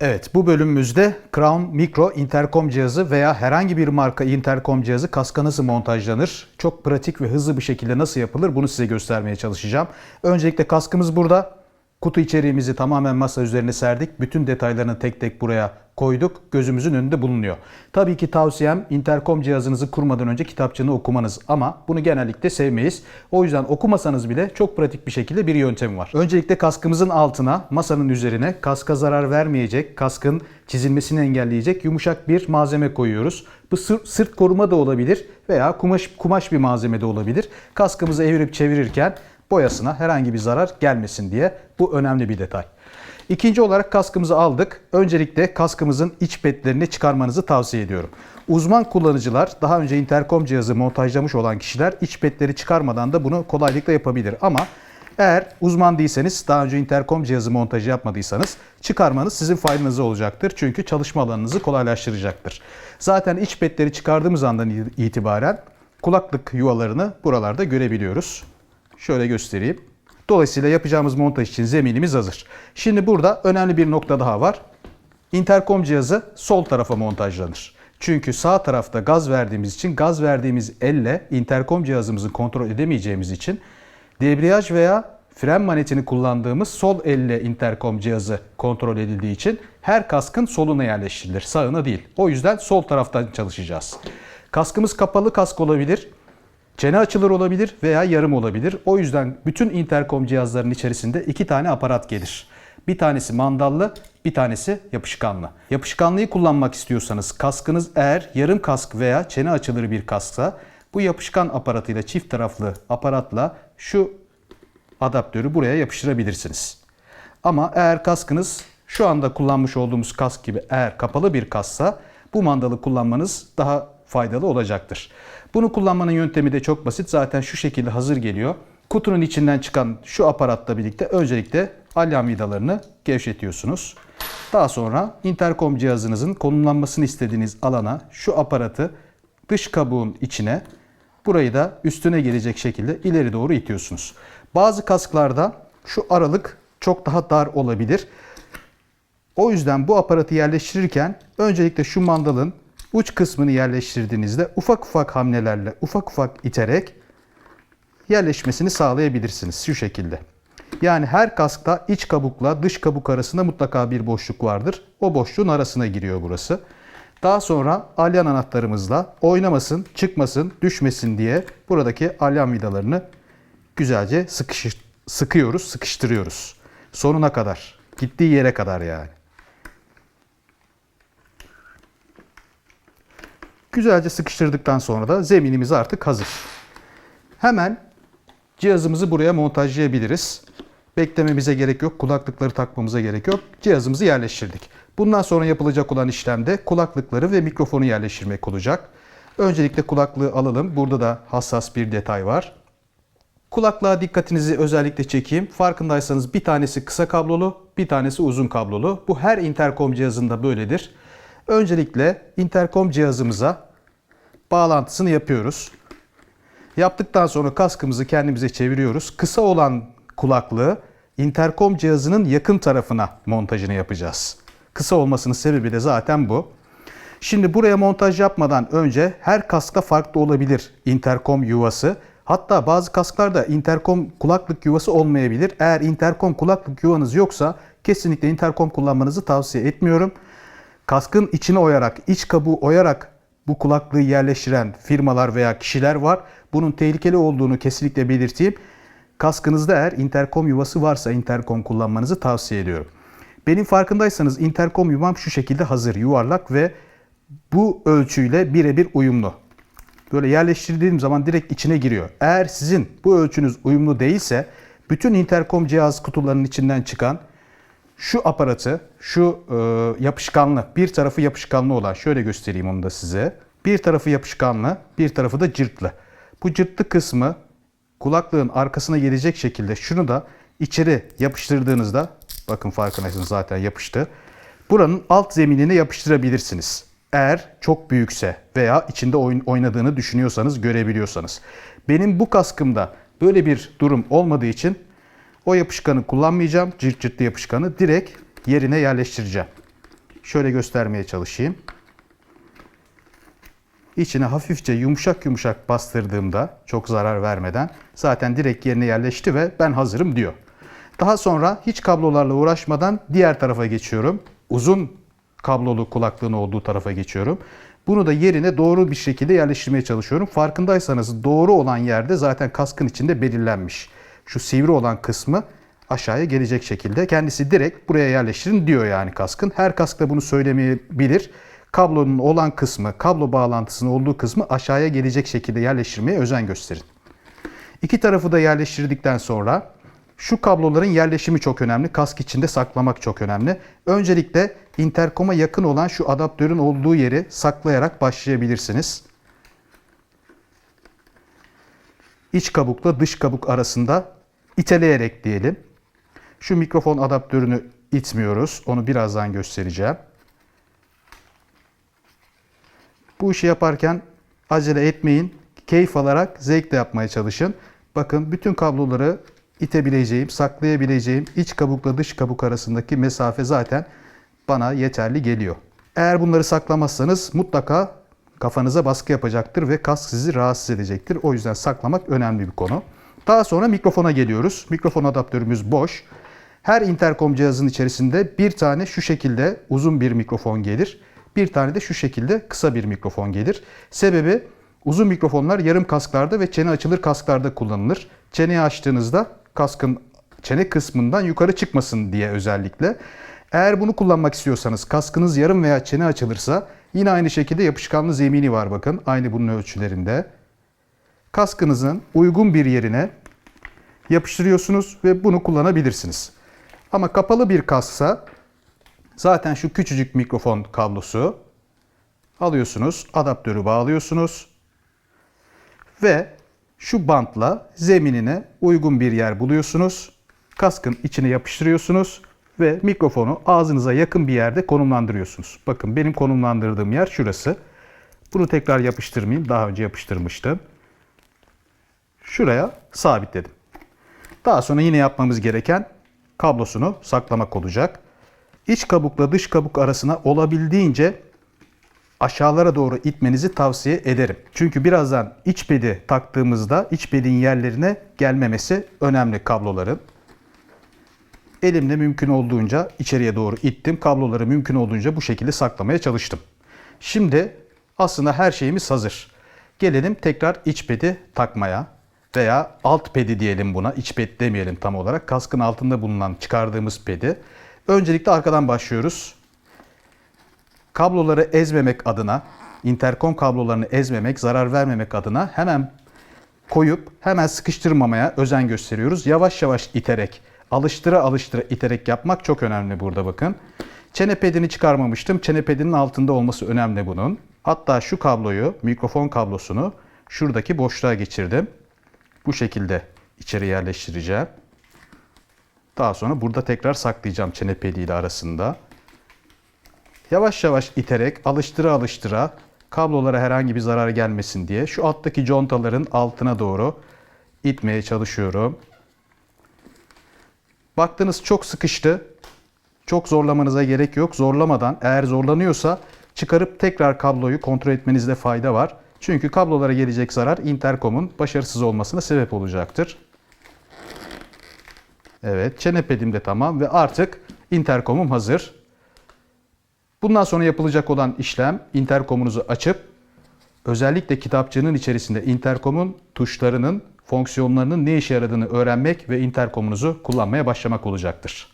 Evet, bu bölümümüzde Crown Micro interkom cihazı veya herhangi bir marka interkom cihazı kaska nasıl montajlanır, çok pratik ve hızlı bir şekilde nasıl yapılır bunu size göstermeye çalışacağım. Öncelikle kaskımız burada. Kutu içeriğimizi tamamen masa üzerine serdik. Bütün detaylarını tek tek buraya koyduk. Gözümüzün önünde bulunuyor. Tabii ki tavsiyem interkom cihazınızı kurmadan önce kitapçığını okumanız ama bunu genellikle sevmeyiz. O yüzden okumasanız bile çok pratik bir şekilde bir yöntemi var. Öncelikle kaskımızın altına, masanın üzerine kaska zarar vermeyecek, kaskın çizilmesini engelleyecek yumuşak bir malzeme koyuyoruz. Bu sır- sırt koruma da olabilir veya kumaş kumaş bir malzeme de olabilir. Kaskımızı evirip çevirirken boyasına herhangi bir zarar gelmesin diye bu önemli bir detay. İkinci olarak kaskımızı aldık. Öncelikle kaskımızın iç petlerini çıkarmanızı tavsiye ediyorum. Uzman kullanıcılar, daha önce interkom cihazı montajlamış olan kişiler iç petleri çıkarmadan da bunu kolaylıkla yapabilir. Ama eğer uzman değilseniz, daha önce interkom cihazı montajı yapmadıysanız çıkarmanız sizin faydanıza olacaktır. Çünkü çalışma alanınızı kolaylaştıracaktır. Zaten iç petleri çıkardığımız andan itibaren kulaklık yuvalarını buralarda görebiliyoruz. Şöyle göstereyim. Dolayısıyla yapacağımız montaj için zeminimiz hazır. Şimdi burada önemli bir nokta daha var. Interkom cihazı sol tarafa montajlanır. Çünkü sağ tarafta gaz verdiğimiz için gaz verdiğimiz elle interkom cihazımızı kontrol edemeyeceğimiz için debriyaj veya fren manetini kullandığımız sol elle interkom cihazı kontrol edildiği için her kaskın soluna yerleştirilir, sağına değil. O yüzden sol taraftan çalışacağız. Kaskımız kapalı kask olabilir. Çene açılır olabilir veya yarım olabilir. O yüzden bütün interkom cihazların içerisinde iki tane aparat gelir. Bir tanesi mandallı, bir tanesi yapışkanlı. Yapışkanlıyı kullanmak istiyorsanız kaskınız eğer yarım kask veya çene açılır bir kasksa bu yapışkan aparatıyla çift taraflı aparatla şu adaptörü buraya yapıştırabilirsiniz. Ama eğer kaskınız şu anda kullanmış olduğumuz kask gibi eğer kapalı bir kasksa bu mandalı kullanmanız daha faydalı olacaktır. Bunu kullanmanın yöntemi de çok basit. Zaten şu şekilde hazır geliyor. Kutunun içinden çıkan şu aparatla birlikte öncelikle alyam vidalarını gevşetiyorsunuz. Daha sonra interkom cihazınızın konumlanmasını istediğiniz alana şu aparatı dış kabuğun içine burayı da üstüne gelecek şekilde ileri doğru itiyorsunuz. Bazı kasklarda şu aralık çok daha dar olabilir. O yüzden bu aparatı yerleştirirken öncelikle şu mandalın uç kısmını yerleştirdiğinizde ufak ufak hamlelerle, ufak ufak iterek yerleşmesini sağlayabilirsiniz şu şekilde. Yani her kaskta iç kabukla dış kabuk arasında mutlaka bir boşluk vardır. O boşluğun arasına giriyor burası. Daha sonra alyan anahtarımızla oynamasın, çıkmasın, düşmesin diye buradaki alyan vidalarını güzelce sıkış, sıkıyoruz, sıkıştırıyoruz. Sonuna kadar, gittiği yere kadar yani. Güzelce sıkıştırdıktan sonra da zeminimiz artık hazır. Hemen cihazımızı buraya montajlayabiliriz. Beklememize gerek yok, kulaklıkları takmamıza gerek yok. Cihazımızı yerleştirdik. Bundan sonra yapılacak olan işlemde kulaklıkları ve mikrofonu yerleştirmek olacak. Öncelikle kulaklığı alalım. Burada da hassas bir detay var. Kulaklığa dikkatinizi özellikle çekeyim. Farkındaysanız bir tanesi kısa kablolu, bir tanesi uzun kablolu. Bu her interkom cihazında böyledir. Öncelikle interkom cihazımıza bağlantısını yapıyoruz. Yaptıktan sonra kaskımızı kendimize çeviriyoruz. Kısa olan kulaklığı interkom cihazının yakın tarafına montajını yapacağız. Kısa olmasının sebebi de zaten bu. Şimdi buraya montaj yapmadan önce her kaskta farklı olabilir interkom yuvası. Hatta bazı kasklarda interkom kulaklık yuvası olmayabilir. Eğer interkom kulaklık yuvanız yoksa kesinlikle interkom kullanmanızı tavsiye etmiyorum. Kaskın içine oyarak, iç kabuğu oyarak bu kulaklığı yerleştiren firmalar veya kişiler var. Bunun tehlikeli olduğunu kesinlikle belirteyim. Kaskınızda eğer interkom yuvası varsa interkom kullanmanızı tavsiye ediyorum. Benim farkındaysanız interkom yuvam şu şekilde hazır, yuvarlak ve bu ölçüyle birebir uyumlu. Böyle yerleştirdiğim zaman direkt içine giriyor. Eğer sizin bu ölçünüz uyumlu değilse bütün interkom cihaz kutularının içinden çıkan şu aparatı, şu e, yapışkanlı, bir tarafı yapışkanlı olan, şöyle göstereyim onu da size. Bir tarafı yapışkanlı, bir tarafı da cırtlı. Bu cırtlı kısmı kulaklığın arkasına gelecek şekilde şunu da içeri yapıştırdığınızda, bakın farkındaysanız zaten yapıştı. Buranın alt zeminine yapıştırabilirsiniz. Eğer çok büyükse veya içinde oynadığını düşünüyorsanız, görebiliyorsanız. Benim bu kaskımda böyle bir durum olmadığı için o yapışkanı kullanmayacağım. Cırt cırtlı yapışkanı direkt yerine yerleştireceğim. Şöyle göstermeye çalışayım. İçine hafifçe yumuşak yumuşak bastırdığımda çok zarar vermeden zaten direkt yerine yerleşti ve ben hazırım diyor. Daha sonra hiç kablolarla uğraşmadan diğer tarafa geçiyorum. Uzun kablolu kulaklığın olduğu tarafa geçiyorum. Bunu da yerine doğru bir şekilde yerleştirmeye çalışıyorum. Farkındaysanız doğru olan yerde zaten kaskın içinde belirlenmiş. Şu sivri olan kısmı aşağıya gelecek şekilde. Kendisi direkt buraya yerleştirin diyor yani kaskın. Her kask da bunu söylemeyebilir. Kablonun olan kısmı, kablo bağlantısının olduğu kısmı aşağıya gelecek şekilde yerleştirmeye özen gösterin. İki tarafı da yerleştirdikten sonra şu kabloların yerleşimi çok önemli. Kask içinde saklamak çok önemli. Öncelikle interkoma yakın olan şu adaptörün olduğu yeri saklayarak başlayabilirsiniz. İç kabukla dış kabuk arasında iteleyerek diyelim. Şu mikrofon adaptörünü itmiyoruz. Onu birazdan göstereceğim. Bu işi yaparken acele etmeyin. Keyif alarak zevkle yapmaya çalışın. Bakın bütün kabloları itebileceğim, saklayabileceğim iç kabukla dış kabuk arasındaki mesafe zaten bana yeterli geliyor. Eğer bunları saklamazsanız mutlaka kafanıza baskı yapacaktır ve kask sizi rahatsız edecektir. O yüzden saklamak önemli bir konu. Daha sonra mikrofona geliyoruz. Mikrofon adaptörümüz boş. Her interkom cihazın içerisinde bir tane şu şekilde uzun bir mikrofon gelir. Bir tane de şu şekilde kısa bir mikrofon gelir. Sebebi uzun mikrofonlar yarım kasklarda ve çene açılır kasklarda kullanılır. Çeneyi açtığınızda kaskın çene kısmından yukarı çıkmasın diye özellikle. Eğer bunu kullanmak istiyorsanız kaskınız yarım veya çene açılırsa yine aynı şekilde yapışkanlı zemini var bakın. Aynı bunun ölçülerinde. Kaskınızın uygun bir yerine yapıştırıyorsunuz ve bunu kullanabilirsiniz. Ama kapalı bir kasksa zaten şu küçücük mikrofon kablosu alıyorsunuz, adaptörü bağlıyorsunuz ve şu bantla zeminine uygun bir yer buluyorsunuz. Kaskın içine yapıştırıyorsunuz ve mikrofonu ağzınıza yakın bir yerde konumlandırıyorsunuz. Bakın benim konumlandırdığım yer şurası. Bunu tekrar yapıştırmayayım. Daha önce yapıştırmıştım. Şuraya sabitledim. Daha sonra yine yapmamız gereken kablosunu saklamak olacak. İç kabukla dış kabuk arasına olabildiğince aşağılara doğru itmenizi tavsiye ederim. Çünkü birazdan iç pedi taktığımızda iç pedin yerlerine gelmemesi önemli kabloların. Elimle mümkün olduğunca içeriye doğru ittim. Kabloları mümkün olduğunca bu şekilde saklamaya çalıştım. Şimdi aslında her şeyimiz hazır. Gelelim tekrar iç pedi takmaya veya alt pedi diyelim buna. İç ped demeyelim tam olarak. Kaskın altında bulunan çıkardığımız pedi. Öncelikle arkadan başlıyoruz. Kabloları ezmemek adına, interkom kablolarını ezmemek, zarar vermemek adına hemen koyup hemen sıkıştırmamaya özen gösteriyoruz. Yavaş yavaş iterek, alıştıra alıştıra iterek yapmak çok önemli burada bakın. Çene pedini çıkarmamıştım. Çene pedinin altında olması önemli bunun. Hatta şu kabloyu, mikrofon kablosunu şuradaki boşluğa geçirdim. Bu şekilde içeri yerleştireceğim. Daha sonra burada tekrar saklayacağım çene pediyle arasında. Yavaş yavaş iterek alıştıra alıştıra kablolara herhangi bir zarar gelmesin diye şu alttaki contaların altına doğru itmeye çalışıyorum. Baktınız çok sıkıştı. Çok zorlamanıza gerek yok. Zorlamadan eğer zorlanıyorsa çıkarıp tekrar kabloyu kontrol etmenizde fayda var. Çünkü kablolara gelecek zarar interkomun başarısız olmasına sebep olacaktır. Evet, çene pedim de tamam ve artık interkomum hazır. Bundan sonra yapılacak olan işlem interkomunuzu açıp özellikle kitapçığının içerisinde interkomun tuşlarının, fonksiyonlarının ne işe yaradığını öğrenmek ve interkomunuzu kullanmaya başlamak olacaktır.